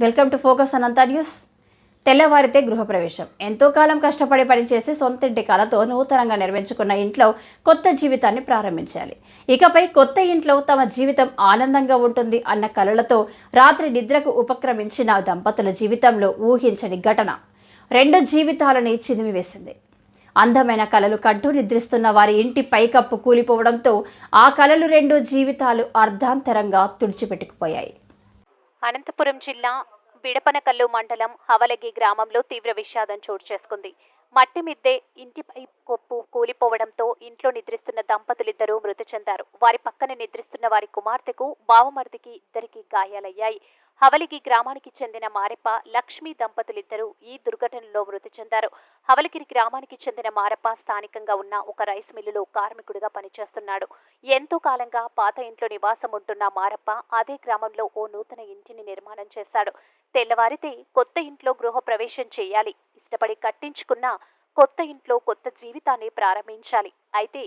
Welcome to focus Anantha news. తెల్లవారితే గృహప్రవేశం. ఎంతో కాలం కష్టపడి పనిచేసి సొంత ఇంటి కలతో నూతనంగా నిర్మించుకున్న ఇంట్లో కొత్త జీవితాన్ని ప్రారంభించాలి. ఇకపై కొత్త ఇంట్లో తమ జీవితం ఆనందంగా ఉంటుంది అన్న కలలతో రాత్రి నిద్రకు ఉపక్రమించిన దంపతుల జీవితంలో ఊహించని ఘటన. రెండు జీవితాలని చిదిమివేసింది అందమైన కళలు కంటూ నిద్రిస్తున్న వారి ఇంటి పైకప్పు కూలిపోవడంతో ఆ కళలు రెండు జీవితాలు అర్ధాంతరంగా తుడిచిపెట్టుకుపోయాయి. అనంతపురం జిల్లా బిడపనకల్లు మండలం హవలగి గ్రామంలో తీవ్ర విషాదం చోటు చేసుకుంది. మట్టి మిద్దే ఇంటిపై కొప్పు కూలిపోవడంతో ఇంట్లో నిద్రిస్తున్న దంపతులిద్దరూ మృతి చెందారు. వారి పక్కన నిద్రిస్తున్న వారి కుమార్తెకు బావమర్దికి ఇద్దరికి గాయాలయ్యాయి. హవలికి గ్రామానికి చెందిన మారెప్ప లక్ష్మీ దంపతులిద్దరూ ఈ దుర్ఘటనలో మృతి చెందారు. హవలిగిరి గ్రామానికి చెందిన మారప్ప స్థానికంగా ఉన్న ఒక రైస్ మిల్లులో కార్మికుడిగా పనిచేస్తున్నాడు. ఎంతో కాలంగా పాత ఇంట్లో నివాసం ఉంటున్న మారప్ప అదే గ్రామంలో ఓ నూతన ఇంటిని నిర్మాణం చేశాడు. తెల్లవారితే కొత్త ఇంట్లో గృహ ప్రవేశం చేయాలి. కష్టపడి కట్టించుకున్న కొత్త ఇంట్లో కొత్త జీవితాన్ని ప్రారంభించాలి. అయితే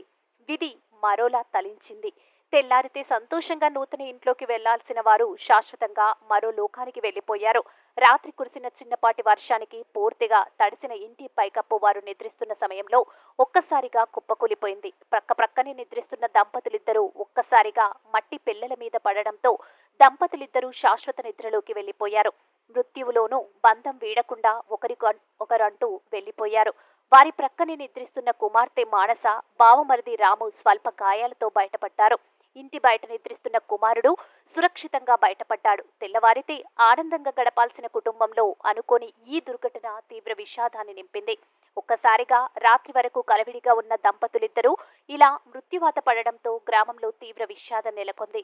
విధి మరోలా తలించింది. తెల్లారితే సంతోషంగా నూతన ఇంట్లోకి వెళ్ళాల్సిన వారు శాశ్వతంగా మరో లోకానికి వెళ్ళిపోయారు రాత్రి కురిసిన చిన్నపాటి వర్షానికి పూర్తిగా తడిసిన ఇంటి పైకప్పు వారు నిద్రిస్తున్న సమయంలో ఒక్కసారిగా కుప్పకూలిపోయింది. ప్రక్క ప్రక్కనే నిద్రిస్తున్న దంపతులిద్దరూ ఒక్కసారిగా మట్టి పిల్లల మీద పడడంతో దంపతులిద్దరూ శాశ్వత నిద్రలోకి వెళ్ళిపోయారు మృత్యువులోనూ బంధం వీడకుండా ఒకరికొ ఒకరంటూ వెళ్ళిపోయారు వారి ప్రక్కనే నిద్రిస్తున్న కుమార్తె మానస బావమరిది రాము స్వల్ప గాయాలతో బయటపడ్డారు. ఇంటి బయట నిద్రిస్తున్న కుమారుడు సురక్షితంగా బయటపడ్డాడు. తెల్లవారితే ఆనందంగా గడపాల్సిన కుటుంబంలో అనుకోని ఈ దుర్ఘటన తీవ్ర విషాదాన్ని నింపింది. ఒక్కసారిగా రాత్రి వరకు కలవిడిగా ఉన్న దంపతులిద్దరూ ఇలా మృత్యువాత పడడంతో గ్రామంలో తీవ్ర విషాదం నెలకొంది.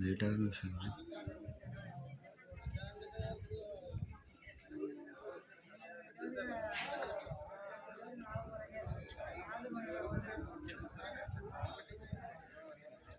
लेट आ गया